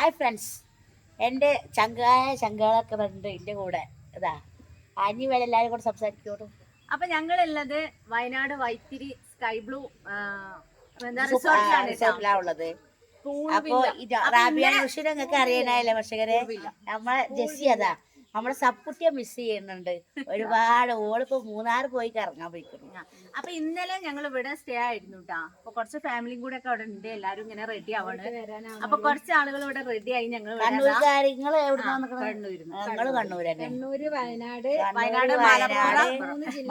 Hi friends എന്റെ ചങ്കായ ചങ്കാളൊക്കെ ഉണ്ട് എന്റെ കൂടെ. ഇതാ. അനി വേണം എല്ലാവരും കൂടെ സംസാരിക്കോട്ടു. അപ്പൊ ഞങ്ങളുള്ളത് വയനാട് വൈത്തിരി സ്കൈ ബ്ലൂ റിസോർട്ടിലാണ് അപ്പോ ഉള്ളത്. ഇത് റാബിയ നിങ്ങൾക്ക് അറിയാനായില്ലേ പക്ഷേ നമ്മളെ ജെസ്സി അതാ. നമ്മളെ സപ്പുട്ടിയെ മിസ് ചെയ്യുന്നുണ്ട്. ഒരുപാട് ഓളിപ്പോ മൂന്നാർ പോയി കറങ്ങാൻ പോയിക്കുന്നു. അപ്പൊ ഇന്നലെ ഞങ്ങൾ ഇവിടെ സ്റ്റേ ആയിരുന്നു കേട്ടാ അപ്പൊ കുറച്ച് ഫാമിലിയും കൂടെ ഒക്കെ അവിടെ ഉണ്ട്. എല്ലാരും ഇങ്ങനെ റെഡി ആവാണ്. അപ്പൊ കുറച്ച് ആളുകൾ ഇവിടെ റെഡി ആയി ഞങ്ങൾ കണ്ണൂരുന്നു. ഞങ്ങൾ കണ്ണൂർ കണ്ണൂര് വയനാട് വയനാട്, മലപ്പുറം,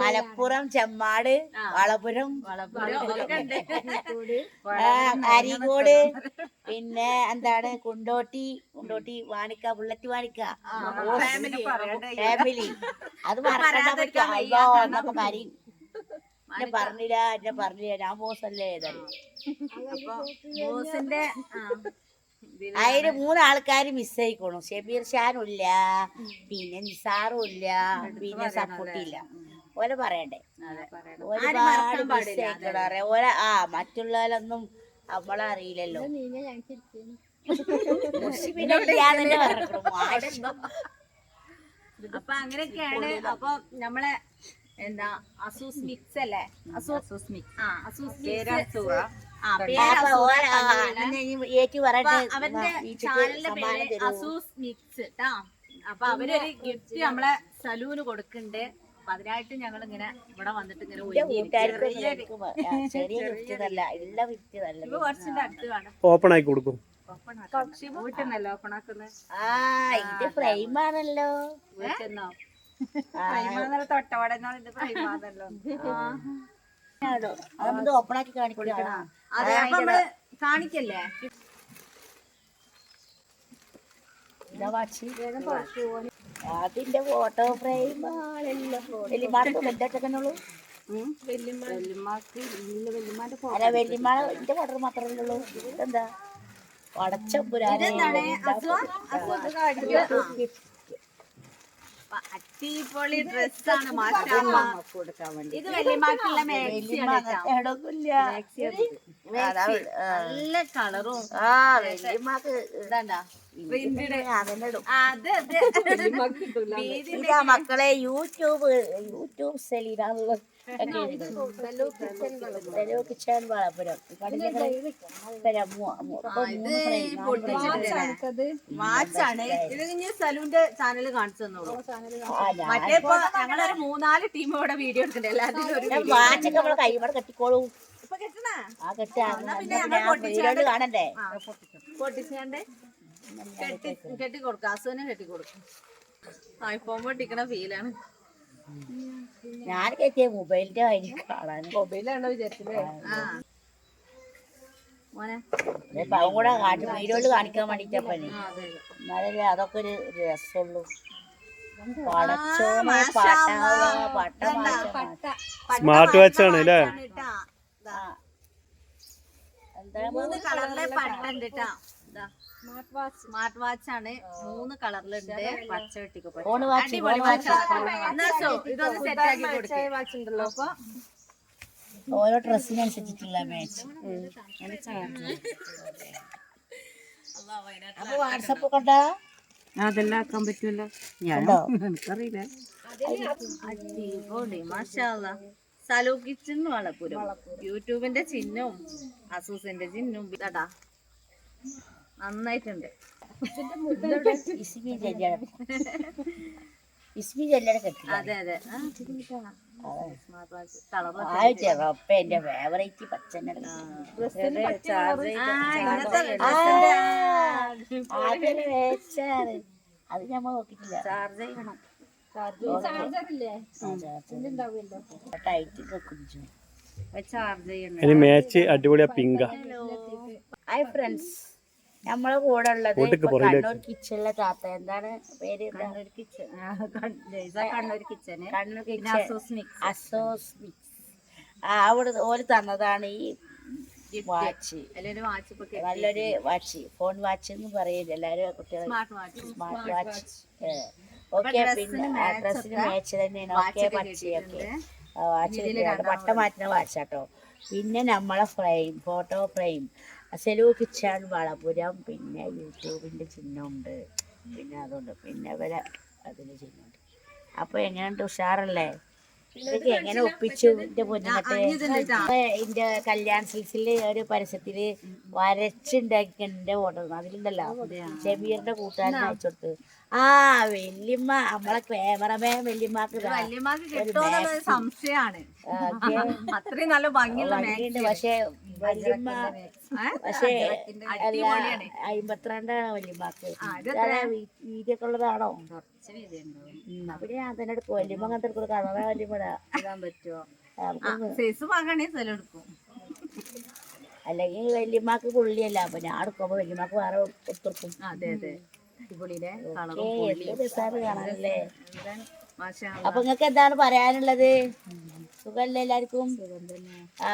മലപ്പുറം ചെമ്മാട് വളപുരം വളപുരം അരീകോട് പിന്നെ എന്താണ് കുണ്ടോട്ടി കുണ്ടോട്ടി വാണിക്ക ബുള്ളറ്റ് വാണിക്ക. ഫാമിലി അത് മറക്കാൻ പറയാതിരിക്കാൻ പറ്റും വയ്യ. അയ്യോ എന്നൊക്കെ കരയും എന്നെ പറഞ്ഞില്ല എന്നെ പറഞ്ഞില്ല. ഞാൻ ബോസല്ലേ ബോസിന്റെ അതിന് മൂന്നാൾക്കാര് മിസ് ആയിക്കോണു. ഷബീർ ഷാനും ഇല്ല പിന്നെ നിസാറും ഇല്ല പിന്നെ സപ്പോർട്ടില്ല ഓലെ പറയണ്ടേ? ഒരുപാട് മിസ് ഓല ആ മറ്റുള്ളവരൊന്നും നമ്മളെ അപ്പൊ അങ്ങനെയൊക്കെയാണ് അപ്പൊ നമ്മളെ എന്താ അസൂസ് മിക്സ് അല്ലേ? അസൂസ് മിക്സ് ആ അസൂസ് മിക്സ് ആ അവന്റെ ചാനലിന്റെ പേര് അസൂസ് മിക്സ് ട്ടാ. അപ്പൊ അവരൊരു ഗിഫ്റ്റ് നമ്മളെ സലൂന് കൊടുക്കണ്ട് അപ്പൊ അതിനായിട്ട് ഞങ്ങൾ ഇങ്ങനെ ഇവിടെ വന്നിട്ട് ഇങ്ങനെ ഓപ്പൺ ആയി കൊടുക്കും. വീട്ടിന്നല്ലോ ഓപ്പണാക്കുന്നത് ആ ഇത് ഫ്രെയിം ആണല്ലോ. വീട്ടിന്നോ? ആ, തൊട്ടവടെന്നോ ഇത് ആണോ? അത് നമുക്ക് ഓപ്പണാക്കി കാണിക്കണം അതെ അപ്പൊ നമ്മൾ കാണിക്കല്ലേ? അതിന്റെ ഫോട്ടോ ഫ്രെയിം ആണല്ലോ. വെല്ലിമാർക്ക് വെല്ലൊക്കെന്നുള്ളൂ അല്ല വെല്ലിമാള എന്റെ ഫോട്ടോ മാത്രമേ ഉള്ളൂ. ഇതെന്താ? പടച്ച അടിപൊളി ഡ്രസ്സാണ് മാഷാ. ഇത് വലിയമാക്കുള്ള മാക്സിയാണ് നല്ല കളറും ആ വെല്ലിമാക്ക് ഇതാണ്ടാ. മക്കളെ യൂട്യൂബ് യൂട്യൂബ് സെലീനാന്നുള്ളത് കിച്ചൺ വളപുരം. ഇത് ഇനി സലൂന്റെ ചാനൽ കാണിച്ചു തന്നോളൂ. മറ്റേ ഇപ്പൊ ഞങ്ങളൊരു മൂന്നാൽ ടീം ഇവിടെ വീഡിയോ എടുക്കണ്ടേ എല്ലാത്തിനും നമ്മളെ കൈമട കെട്ടിക്കോളൂ. ഇപ്പൊ കെട്ടണ ആ കെട്ടാ കാണണ്ടേ? പൊട്ടിച്ചാണ്ട് കെട്ടി കെട്ടി കൊടുക്കാം അസുവിനെ കെട്ടി കൊടുക്കും ഐഫോൺ പൊട്ടിക്കണ ഫീലാണ് ഞാൻ കെട്ടിയ മൊബൈലിന്റെ വഴി കാണാൻ. മൊബൈലാണോ വിചാരിച്ചല്ലേ ആ. മോനെ. ഇപ്പൊ അതും കൂടെ കാട്ടി വീഡിയോയിൽ കാണിക്കാൻ അതെ. എന്നാലല്ലേ അതൊക്കെ ഒരു രസമുള്ളൂ. സ്മാർട്ട് വാച്ച് ആണ് അല്ലേ മൂന്ന് കളറിലെ പട്ടുണ്ട് ട്ടാ. ദാ, സ്മാർട്ട് വാച്ച് വാച്ച് ആണ്. മൂന്ന് കളറിലുണ്ട്. പച്ച വെട്ടിക്ക് പച്ച. ഫോണ് വാച്ച് അടിപൊളി വാച്ച്. വാച്ച് സോ, ഇതൊന്ന് സെറ്റ് ആക്കി കൊടുക്കേ. വാച്ച് ഉണ്ടല്ലോ അപ്പൊ. ഓരോ ഡ്രസ്സിനനുസരിച്ചിട്ടുള്ള മാച്ച് അപ്പൊ വാട്സപ്പ് കണ്ട? അതെല്ലാം ആക്കാൻ പറ്റൂല. ഞാൻ എനിക്കറിയില്ല. അടിപൊളി മാഷാല്ല സലൂ കിച്ചൺ വളപ്പുരം. യൂട്യൂബിന്റെ ചിഹ്നവും അസൂസിന്റെ ചിഹ്നവും ഇതാടാ നന്നായിട്ടുണ്ട്. അതെ അതെ. ഫേവറേറ്റ് അത് ഞമ്മ നോക്കിട്ടില്ല. ചാർജ് ചെയ്യണം. മാച്ച് അടിപൊളിയാ പിങ്ക. ഹായ് ഫ്രണ്ട്സ് നമ്മളെ കൂടെ ഉള്ളത്. കണ്ണൂർ കിച്ചണിലെ താത്ത. എന്താണ് പേര്? Kannur kitchen Kannur kitchen Kannur kitchen Asus mix അവിടെ ഓര് തന്നതാണ് ഈ വാച്ച്. നല്ലൊരു വാച്ച്. ഫോൺ വാച്ച് എന്ന് പറയില്ല എല്ലാരും കുട്ടികൾ smart watch smart watch okay പിന്നെ ഡ്രസ്സിന് മാച്ച് തന്നെയാണ് ഓക്കെ പച്ചി ഓക്കെ വാച്ച് തന്നെയാണ് പട്ട മാറ്റുന്ന വാച്ചാട്ടോ പിന്നെ നമ്മളെ ഫ്രെയിം ഫോട്ടോ ഫ്രെയിം സെലു കിച്ചാൻ വളപുരം പിന്നെ യൂട്യൂബിന്റെ ചിഹ്നമുണ്ട്. പിന്നെ അതുണ്ട്. പിന്നെ വരെ അതിന്റെ ചിഹ്നമുണ്ട്. അപ്പൊ എങ്ങനെയുണ്ട്? ഉഷാറല്ലേ? ഇതൊക്കെ എങ്ങനെ ഒപ്പിച്ചു എന്റെ പൊന്നുമത്തെ എന്റെ കല്യാൺ സിൽസിൽ ഒരു പരസ്യത്തിൽ വരച്ചുണ്ടാക്കി എന്റെ ഫോട്ടോ അതിലുണ്ടല്ലോ ഷമീറിന്റെ കൂട്ടുകാരൻ അയച്ചോടുത്ത് ആ വല്യമ്മ നമ്മളെ ക്യാമറമാൻ വല്യമ്മക്ക് വല്യമ്മക്ക് സംശയമാണ്. അത്രയും നല്ല ഭംഗിയുള്ള പക്ഷെ വല്യമ്മ. പക്ഷേ വല്യമ്മക്ക് വീതിയൊക്കെ ഉള്ളതാണോ അവിടെ ഞാൻ തന്നെ എടുക്കും. വല്യമ്മ അങ്ങനത്തെ എടുക്കും. കളറാ പറ്റുമോ അല്ലെങ്കിൽ വല്യമ്മക്ക് പുള്ളിയല്ല. അപ്പൊ ഞാൻ എടുക്കുമ്പോ വല്യമ്മക്ക് വേറെ കൊടുക്കും അതെ അതെ. കാണാനല്ലേ? അപ്പൊ നിങ്ങക്ക് എന്താണ് പറയാനുള്ളത്? സുഖല്ലേ എല്ലാവർക്കും?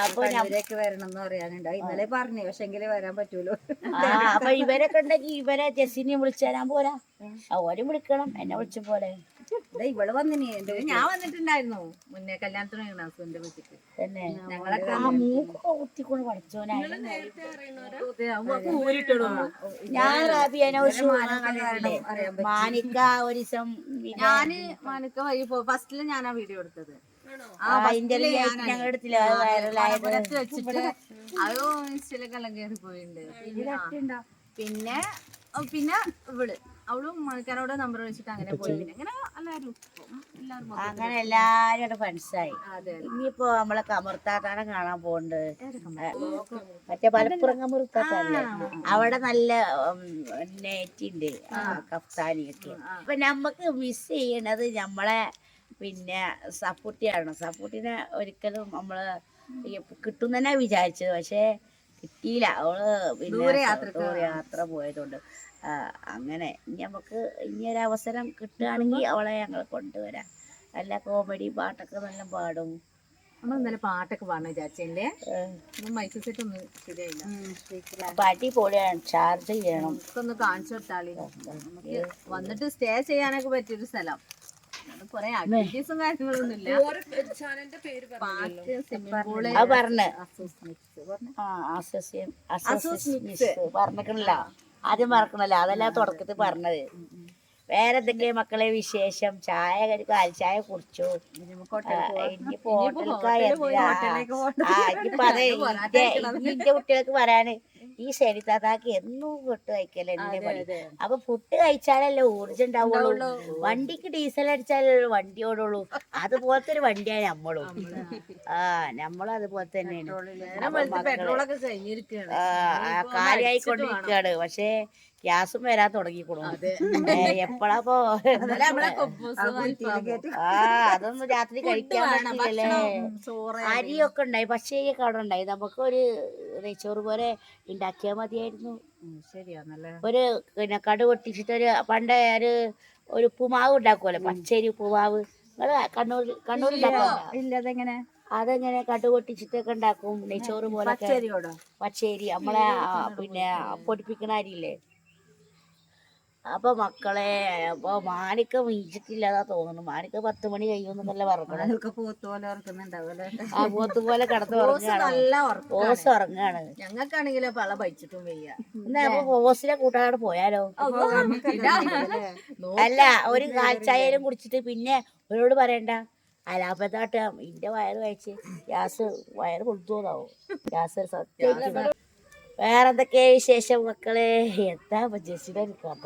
അപ്പൊ ഇവരൊക്കെ വരണം എന്ന് പറയാനുണ്ട്. ഇന്നലെ പറഞ്ഞു. പക്ഷെങ്കിൽ വരാൻ പറ്റൂലോ? ആ അപ്പൊ ഇവരൊക്കെ ഉണ്ടെങ്കിൽ ഇവരെ ജെസ്സിനെ വിളിച്ചു തരാൻ പോരാ. ഓരും വിളിക്കണം. എന്നെ വിളിച്ച പോലെ. ഇവൾ വന്നിനി ഞാൻ വന്നിട്ടുണ്ടായിരുന്നു. മുന്നേ കല്യാണത്തിന് ഹസ്ബൻഡ് വീട്ടിക്ക് തന്നെ. ഞങ്ങളൊക്കെ ഞാൻ റാബിയനെ മാനിക്ക ഒരു ദിവസം പിന്നെ ഞാൻ മാനക്ക വഴി ഫസ്റ്റിൽ ഞാനാ വീഡിയോ എടുത്തത്. വെച്ചിട്ട് അത് ഇൻസ്റ്റയിലൊക്കെ എല്ലാം കയറി പോയിട്ടുണ്ട് പിന്നെ പിന്നെ ഇവൾ. അവളും മണിക്കാരോട് നമ്പർ വെച്ചിട്ട് അങ്ങനെ പോയി. പിന്നെ അങ്ങനെ എല്ലാരും എല്ലാവരും. അങ്ങനെ എല്ലാരും ഫ്രണ്ട്സായി ഇനിയിപ്പോ നമ്മളെ കമർത്താട്ടാണ് കാണാൻ പോണ്ട് മറ്റേ മലപ്പുറം കമർത്താട്ടല്ലേ അവിടെ നല്ല നെറ്റിണ്ട് കഫ്താനിയൊക്കെ. അപ്പൊ നമ്മക്ക് മിസ് ചെയ്യണത് നമ്മളെ പിന്നെ സപ്പൂട്ടിയാണ് സപ്പൂട്ടിനെ ഒരിക്കലും നമ്മൾ കിട്ടും തന്നെ വിചാരിച്ചത്. പക്ഷേ കിട്ടിയില്ല. അവൾ പിന്നെ യാത്ര പോയതുകൊണ്ട്. അങ്ങനെ ഇനി നമുക്ക് ഇനി ഒരു അവസരം കിട്ടുകയാണെങ്കിൽ അവളെ ഞങ്ങൾ കൊണ്ടുവരാം. നല്ല കോമഡി പാട്ടൊക്കെ നല്ല പാടും. നമ്മൾ ഇന്നലെ പാട്ടൊക്കെ പാടണം വിചാരിച്ചല്ലേ? മൈക്ക് സെറ്റ് ഒന്നും ശരിയായില്ല. പാട്ടി പൊളിയാണ് ചാർജ് ചെയ്യണം. നമുക്കൊന്ന് കാണിച്ചു കൊടുത്താളി. നമുക്ക് വന്നിട്ട് സ്റ്റേ ചെയ്യാനൊക്കെ പറ്റിയൊരു സ്ഥലം. കൊറേ ആക്ടിവിറ്റീസും കാര്യങ്ങളൊന്നും ഇല്ല പറഞ്ഞ്. ആദ്യം മറക്കണല്ലോ. അതല്ല തുടക്കത്തിൽ പറഞ്ഞത്. വേറെ എന്തൊക്കെ മക്കളെ വിശേഷം? ചായ ഒരു കാൽ ചായ കുടിച്ചു? ഇനിയിപ്പോ ഹോട്ടലിലേക്ക് ഇനിയിപ്പോ അതെ ഇന്റെ ഇന്റെ കുട്ടികൾക്ക് പറയാന്. ഈ ശരി താത്താക്ക് എന്നും ഫുഡ് കഴിക്കല എന്നെ പണി. അപ്പൊ ഫുഡ് കഴിച്ചാലല്ലേ ഊർജം ഉണ്ടാവുള്ളൂ. വണ്ടിക്ക് ഡീസൽ അടിച്ചാലേ വണ്ടി ഓടുള്ളൂ. അതുപോലത്തെ ഒരു വണ്ടിയാണ് നമ്മളും. ആ നമ്മളും അതുപോലെ തന്നെയാണ്. ആ, കാര്യായിക്കൊണ്ടിരിക്കുകയാണ്. പക്ഷേ ഗ്യാസും വരാൻ തുടങ്ങിക്കണു എപ്പോഴാ പോ? നമ്മളെ കുബൂസും അൽഫാമും. ആ അതൊന്നും രാത്രി കഴിക്കാൻ ചോറ് അരിയൊക്കെ ഉണ്ടായി പച്ചരിയൊക്കെ അവിടെ ഉണ്ടായി. നമുക്ക് ഒരു നെയ്ച്ചോറ് പോലെ ഉണ്ടാക്കിയാൽ മതിയായിരുന്നു. ഒരു പിന്നെ കടു പൊട്ടിച്ചിട്ടൊരു പണ്ട് ഒരു ഒരു ഉപ്പുമാവ് ഉണ്ടാക്കുമല്ലോ പച്ചരി ഉപ്പുമാവ്. നിങ്ങൾ കണ്ണൂർ കണ്ണൂർ ഇല്ല അതെങ്ങനെ അതെങ്ങനെ കടു പൊട്ടിച്ചിട്ടൊക്കെ ഉണ്ടാക്കും നെയ്ച്ചോറ് പോലെ പച്ചരി നമ്മളെ പിന്നെ പൊടിപ്പിക്കണ അരിയില്ലേ? അപ്പൊ മക്കളെ അപ്പൊ മാണിക്ക വീഴ്ചിട്ടില്ലതാ തോന്നുന്നു. മാണിക്ക പത്ത് മണി കഴിയുമെന്നല്ല പറഞ്ഞു ആ പോത്ത് പോലെ കടത്ത് ഓസ് ഉറങ്ങാണ് ഞങ്ങൾക്കാണെങ്കിലോ പള പഴിച്ചിട്ടും വയ്യ. എന്നാ അപ്പൊ ഓസിലെ കൂട്ടുകാരോട് പോയാലോ? അല്ല ഒരു കാൽച്ചായാലും കുടിച്ചിട്ട് പിന്നെ ഒരോട് പറയണ്ട. അലാപത്താട്ട് ഇന്റെ വയറ് കഴിച്ച് ഗ്യാസ് വയറ് കൊടുത്തോന്നാവും ഗ്യാസ് സത്യം വേറെന്തൊക്കെ വിശേഷം മക്കളെ? എന്താ ജസ്റ്റിനെ ഒരു കഥ?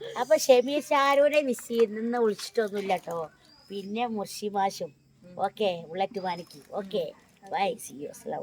അപ്പൊ ഷെമീർ ഷാരൂനെ മിസ് ചെയ്യുന്ന വിളിച്ചിട്ടൊന്നുമില്ല കേട്ടോ പിന്നെ മുർഷി മാഷും okay ഉള്ളറ്റുമാനിക്ക് okay bye see you Aslam